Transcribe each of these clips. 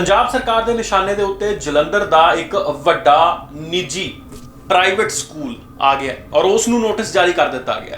ਪੰਜਾਬ ਸਰਕਾਰ ਦੇ ਨਿਸ਼ਾਨੇ ਦੇ ਉੱਤੇ ਜਲੰਧਰ ਦਾ ਇੱਕ ਵੱਡਾ ਨਿੱਜੀ ਪ੍ਰਾਈਵੇਟ ਸਕੂਲ ਆ ਗਿਆ ਔਰ ਉਸ ਨੂੰ ਨੋਟਿਸ ਜਾਰੀ ਕਰ ਦਿੱਤਾ ਗਿਆ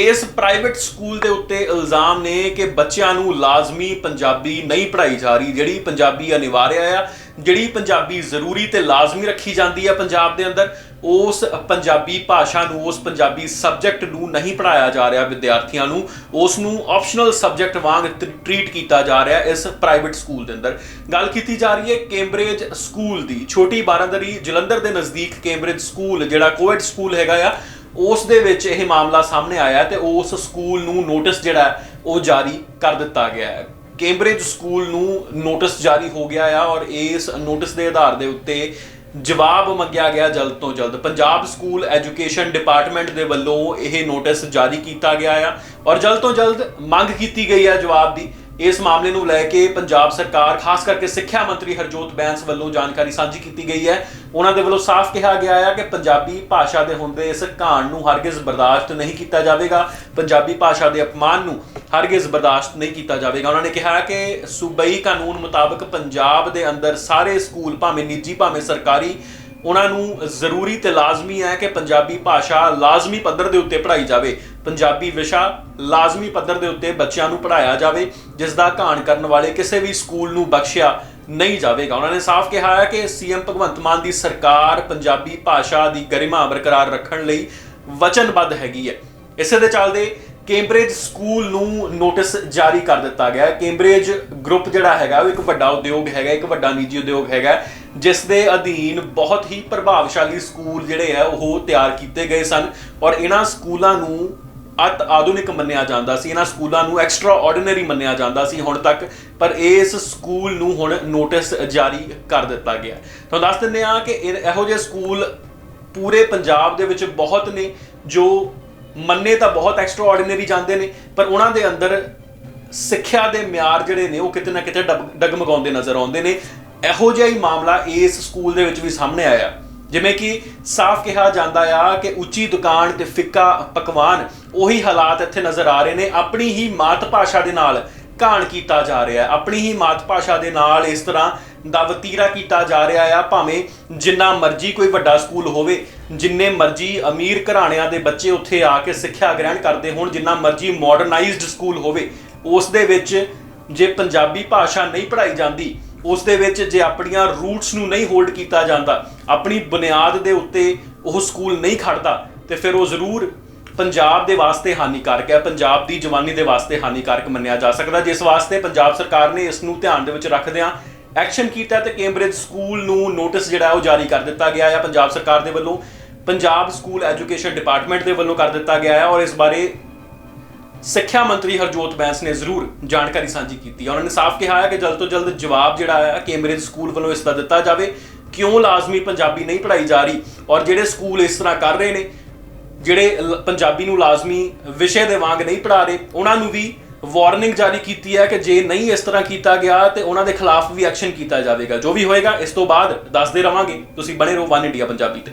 ਇਸ ਪ੍ਰਾਈਵੇਟ ਸਕੂਲ ਦੇ ਉੱਤੇ ਇਲਜ਼ਾਮ ਨੇ ਕਿ ਬੱਚਿਆਂ ਨੂੰ ਲਾਜ਼ਮੀ ਪੰਜਾਬੀ ਨਹੀਂ ਪੜ੍ਹਾਈ ਜਾ ਰਹੀ, ਜਿਹੜੀ ਪੰਜਾਬੀ ਅਨਿਵਾਰਿਆ ਆ ਜਿਹੜੀ ਪੰਜਾਬੀ ਜ਼ਰੂਰੀ ਤੇ ਲਾਜ਼ਮੀ ਰੱਖੀ ਜਾਂਦੀ ਹੈ ਪੰਜਾਬ ਦੇ ਅੰਦਰ, ਉਸ ਪੰਜਾਬੀ ਭਾਸ਼ਾ ਨੂੰ, ਉਸ ਪੰਜਾਬੀ ਸਬਜੈਕਟ ਨੂੰ ਨਹੀਂ ਪੜਾਇਆ ਜਾ ਰਿਹਾ ਵਿਦਿਆਰਥੀਆਂ ਨੂੰ। ਉਸ ਨੂੰ ਆਪਸ਼ਨਲ ਸਬਜੈਕਟ ਵਾਂਗ ਟ੍ਰੀਟ ਕੀਤਾ ਜਾ ਰਿਹਾ ਇਸ ਪ੍ਰਾਈਵੇਟ ਸਕੂਲ ਦੇ ਅੰਦਰ। ਗੱਲ ਕੀਤੀ ਜਾ ਰਹੀ ਹੈ ਕੈਂਬਰਿਜ ਸਕੂਲ ਦੀ। ਛੋਟੀ ਬਾਰਾਂਦਰੀ ਜਲੰਧਰ ਦੇ ਨਜ਼ਦੀਕ ਕੈਂਬਰਿਜ ਸਕੂਲ ਜਿਹੜਾ ਕੋਵਿਡ ਸਕੂਲ ਹੈਗਾ ਆ, ਉਸ ਦੇ ਵਿੱਚ ਇਹ ਮਾਮਲਾ ਸਾਹਮਣੇ ਆਇਆ ਤੇ ਉਸ ਸਕੂਲ ਨੂੰ ਨੋਟਿਸ ਜਿਹੜਾ ਉਹ ਜਾਰੀ ਕਰ ਦਿੱਤਾ ਗਿਆ ਹੈ। ਕੈਂਬਰਿਜ ਸਕੂਲ ਨੂੰ ਨੋਟਿਸ ਜਾਰੀ ਹੋ ਗਿਆ ਆ ਔਰ ਇਸ ਨੋਟਿਸ ਦੇ ਆਧਾਰ ਦੇ ਉੱਤੇ ਜਵਾਬ ਮੰਗਿਆ ਗਿਆ ਜਲਦ ਤੋਂ ਜਲਦ। ਪੰਜਾਬ ਸਕੂਲ ਐਜੂਕੇਸ਼ਨ ਡਿਪਾਰਟਮੈਂਟ ਦੇ ਵੱਲੋਂ ਇਹ ਨੋਟਿਸ ਜਾਰੀ ਕੀਤਾ ਗਿਆ ਆ ਔਰ ਜਲਦ ਤੋਂ ਜਲਦ ਮੰਗ ਕੀਤੀ ਗਈ ਆ ਜਵਾਬ ਦੀ। ਇਸ ਮਾਮਲੇ ਨੂੰ ਲੈ ਕੇ ਪੰਜਾਬ ਸਰਕਾਰ, ਖਾਸ ਕਰਕੇ ਸਿੱਖਿਆ ਮੰਤਰੀ ਹਰਜੋਤ ਬੈਂਸ ਵੱਲੋਂ ਜਾਣਕਾਰੀ ਸਾਂਝੀ ਕੀਤੀ ਗਈ ਹੈ। ਉਹਨਾਂ ਦੇ ਵੱਲੋਂ ਸਾਫ਼ ਕਿਹਾ ਗਿਆ ਹੈ ਕਿ ਪੰਜਾਬੀ ਭਾਸ਼ਾ ਦੇ ਹੁੰਦੇ ਇਸ ਘਾਣ ਨੂੰ ਹਰਗਿਜ਼ ਬਰਦਾਸ਼ਤ ਨਹੀਂ ਕੀਤਾ ਜਾਵੇਗਾ। ਪੰਜਾਬੀ ਭਾਸ਼ਾ ਦੇ ਅਪਮਾਨ ਨੂੰ ਹਰਗਿਜ਼ ਬਰਦਾਸ਼ਤ ਨਹੀਂ ਕੀਤਾ ਜਾਵੇਗਾ। ਉਹਨਾਂ ਨੇ ਕਿਹਾ ਕਿ ਸੂਬਈ ਕਾਨੂੰਨ ਮੁਤਾਬਕ ਪੰਜਾਬ ਦੇ ਅੰਦਰ ਸਾਰੇ ਸਕੂਲ, ਭਾਵੇਂ ਨਿੱਜੀ, ਭਾਵੇਂ ਸਰਕਾਰੀ ਉਹਨਾਂ ਨੂੰ ਜ਼ਰੂਰੀ ਤੇ ਲਾਜ਼ਮੀ ਹੈ ਕਿ ਪੰਜਾਬੀ ਭਾਸ਼ਾ ਲਾਜ਼ਮੀ ਪੱਧਰ ਦੇ ਉੱਤੇ ਪੜ੍ਹਾਈ ਜਾਵੇ। ਪੰਜਾਬੀ ਵਿਸ਼ਾ ਲਾਜ਼ਮੀ ਪੱਧਰ ਦੇ ਉੱਤੇ ਬੱਚਿਆਂ ਨੂੰ ਪੜ੍ਹਾਇਆ ਜਾਵੇ, ਜਿਸ ਦਾ ਘਾਣ ਕਰਨ ਵਾਲੇ ਕਿਸੇ ਵੀ ਸਕੂਲ ਨੂੰ ਬਖਸ਼ਿਆ ਨਹੀਂ ਜਾਵੇਗਾ। ਉਹਨਾਂ ਨੇ ਸਾਫ਼ ਕਿਹਾ ਹੈ ਕਿ ਸੀਐਮ ਭਗਵੰਤ ਮਾਨ ਦੀ ਸਰਕਾਰ ਪੰਜਾਬੀ ਭਾਸ਼ਾ ਦੀ ਗਰਿਮਾ ਬਰਕਰਾਰ ਰੱਖਣ ਲਈ ਵਚਨਬੱਧ ਹੈਗੀ ਹੈ। ਇਸੇ ਦੇ ਚੱਲਦੇ ਕੈਂਬਰਿਜ ਸਕੂਲ ਨੂੰ ਨੋਟਿਸ ਜਾਰੀ ਕਰ ਦਿੱਤਾ ਗਿਆ ਹੈ। ਕੈਂਬਰਿਜ ਗਰੁੱਪ ਜਿਹੜਾ ਹੈਗਾ, ਉਹ ਇੱਕ ਵੱਡਾ ਉਦਯੋਗ ਹੈਗਾ, ਇੱਕ ਵੱਡਾ ਨਿੱਜੀ ਉਦਯੋਗ ਹੈਗਾ, ਜਿਸ ਦੇ ਅਧੀਨ ਬਹੁਤ ਹੀ ਪ੍ਰਭਾਵਸ਼ਾਲੀ ਸਕੂਲ ਜਿਹੜੇ ਆ ਉਹ ਤਿਆਰ ਕੀਤੇ ਗਏ ਸਨ ਔਰ ਇਹਨਾਂ ਸਕੂਲਾਂ ਨੂੰ ਅਤ ਆਧੁਨਿਕ ਮੰਨਿਆ ਜਾਂਦਾ ਸੀ। ਇਹਨਾਂ ਸਕੂਲਾਂ ਨੂੰ ਐਕਸਟਰਾ ਆਰਡੀਨਰੀ ਮੰਨਿਆ ਜਾਂਦਾ ਸੀ ਹੁਣ ਤੱਕ, ਪਰ ਇਸ ਸਕੂਲ ਨੂੰ ਹੁਣ ਨੋਟਿਸ ਜਾਰੀ ਕਰ ਦਿੱਤਾ ਗਿਆ ਤੁਹਾਨੂੰ ਦੱਸ ਦਿੰਦੇ ਆ ਕਿ ਇਹ- ਇਹੋ ਜਿਹੇ ਸਕੂਲ ਪੂਰੇ ਪੰਜਾਬ ਦੇ ਵਿੱਚ ਬਹੁਤ ਨੇ ਜੋ ਮੰਨੇ ਤਾਂ ਬਹੁਤ ਐਕਸਟਰਾ ਜਾਂਦੇ ਨੇ, ਪਰ ਉਹਨਾਂ ਦੇ ਅੰਦਰ ਸਿੱਖਿਆ ਦੇ ਮਿਆਰ ਜਿਹੜੇ ਨੇ, ਉਹ ਕਿਤੇ ਨਾ ਕਿਤੇ ਡਗ- ਡਗਮਗਾਉਂਦੇ ਨਜ਼ਰ ਆਉਂਦੇ ਨੇ। ਇਹੋ ਜਿਹਾ ਹੀ ਮਾਮਲਾ ਇਸ ਸਕੂਲ ਦੇ ਵਿੱਚ ਵੀ ਸਾਹਮਣੇ ਆਇਆ। ਜਿਵੇਂ ਕਿ ਸਾਫ਼ ਕਿਹਾ ਜਾਂਦਾ ਆ ਕਿ ਉੱਚੀ ਦੁਕਾਨ ਤੇ ਫਿੱਕਾ ਪਕਵਾਨ, ਉਹੀ ਹਾਲਾਤ ਇੱਥੇ ਨਜ਼ਰ ਆ ਰਹੇ ਨੇ। ਆਪਣੀ ਹੀ ਮਾਤ ਭਾਸ਼ਾ ਦੇ ਨਾਲ ਘਾਣ ਕੀਤਾ ਜਾ ਰਿਹਾ ਹੈ। ਆਪਣੀ ਹੀ ਮਾਤ ਭਾਸ਼ਾ ਦੇ ਨਾਲ ਇਸ ਤਰ੍ਹਾਂ ਦਾ ਵਤੀਰਾ ਕੀਤਾ ਜਾ ਰਿਹਾ ਆ, ਭਾਵੇਂ ਜਿੰਨਾ ਮਰਜ਼ੀ ਕੋਈ ਵੱਡਾ ਸਕੂਲ ਹੋਵੇ ਜਿੰਨੇ ਮਰਜ਼ੀ ਅਮੀਰ ਘਰਾਣਿਆਂ ਦੇ ਬੱਚੇ ਉੱਥੇ ਆ ਕੇ ਸਿੱਖਿਆ ਗ੍ਰਹਿਣ ਕਰਦੇ ਹੋਣ, ਜਿੰਨਾ ਮਰਜ਼ੀ ਮਾਡਰਨਾਈਜ਼ਡ ਸਕੂਲ ਹੋਵੇ, ਉਸ ਦੇ ਵਿੱਚ ਜੇ ਪੰਜਾਬੀ ਭਾਸ਼ਾ ਨਹੀਂ ਪੜ੍ਹਾਈ ਜਾਂਦੀ, ਉਸ ਦੇ ਵਿੱਚ ਜੇ ਆਪਣੀਆਂ ਰੂਟਸ ਨੂੰ ਨਹੀਂ ਹੋਲਡ ਕੀਤਾ ਜਾਂਦਾ, ਆਪਣੀ ਬੁਨਿਆਦ ਦੇ ਉੱਤੇ ਉਹ ਸਕੂਲ ਨਹੀਂ ਖੜਦਾ ਤੇ ਫਿਰ ਉਹ ਜ਼ਰੂਰ ਪੰਜਾਬ ਦੇ ਵਾਸਤੇ ਹਾਨੀਕਾਰਕ ਹੈ, ਪੰਜਾਬ ਦੀ ਜਵਾਨੀ ਦੇ ਵਾਸਤੇ ਹਾਨੀਕਾਰਕ ਮੰਨਿਆ ਜਾ ਸਕਦਾ। ਜਿਸ ਵਾਸਤੇ ਪੰਜਾਬ ਸਰਕਾਰ ਨੇ ਇਸ ਨੂੰ ਧਿਆਨ ਦੇ ਵਿੱਚ ਰੱਖਦਿਆਂ ਐਕਸ਼ਨ ਕੀਤਾ ਤੇ ਕੈਂਬਰਿਜ ਸਕੂਲ ਨੂੰ ਨੋਟਿਸ ਜਿਹੜਾ ਉਹ ਜਾਰੀ ਕਰ ਦਿੱਤਾ ਗਿਆ ਹੈ। ਪੰਜਾਬ ਸਰਕਾਰ ਦੇ ਵੱਲੋਂ ਪੰਜਾਬ ਸਕੂਲ ਐਜੂਕੇਸ਼ਨ ਡਿਪਾਰਟਮੈਂਟ ਦੇ ਵੱਲੋਂ ਕਰ ਦਿੱਤਾ ਗਿਆ ਹੈ ਔਰ ਇਸ ਬਾਰੇ ਸਿੱਖਿਆ ਮੰਤਰੀ ਹਰਜੋਤ ਬੈਂਸ ਨੇ ਜ਼ਰੂਰ ਜਾਣਕਾਰੀ ਸਾਂਝੀ ਕੀਤੀ ਹੈ। ਉਹਨਾਂ ਨੇ ਸਾਫ਼ ਕਿਹਾ ਹੈ ਕਿ ਜਲਦ ਤੋਂ ਜਲਦ ਜਵਾਬ ਜਿਹੜਾ ਹੈ, ਕੈਂਬਰਿਜ ਸਕੂਲ ਵੱਲੋਂ ਇਸ ਦਾ ਦਿੱਤਾ ਜਾਵੇ। ਕਿਉਂ ਲਾਜ਼ਮੀ ਪੰਜਾਬੀ ਨਹੀਂ ਪੜ੍ਹਾਈ ਜਾ ਰਹੀ ਔਰ ਜਿਹੜੇ ਸਕੂਲ ਇਸ ਤਰ੍ਹਾਂ ਕਰ ਰਹੇ ਨੇ, ਜਿਹੜੇ ਲ- ਪੰਜਾਬੀ ਨੂੰ ਲਾਜ਼ਮੀ ਵਿਸ਼ੇ ਦੇ ਵਾਂਗ ਨਹੀਂ ਪੜ੍ਹਾ ਰਹੇ, ਉਹਨਾਂ ਨੂੰ ਵੀ ਵਾਰਨਿੰਗ ਜਾਰੀ ਕੀਤੀ ਹੈ ਕਿ ਜੇ ਨਹੀਂ ਇਸ ਤਰ੍ਹਾਂ ਕੀਤਾ ਗਿਆ ਤੇ ਉਹਨਾਂ ਦੇ ਖਿਲਾਫ ਵੀ ਐਕਸ਼ਨ ਕੀਤਾ ਜਾਵੇਗਾ। ਜੋ ਵੀ ਹੋਏਗਾ, ਇਸ ਤੋਂ ਬਾਅਦ ਦੱਸਦੇ ਰਵਾਂਗੇ। ਤੁਸੀਂ ਬਣੇ ਰਹੋ ਵਨ ਇੰਡੀਆ ਪੰਜਾਬੀ ਤੇ।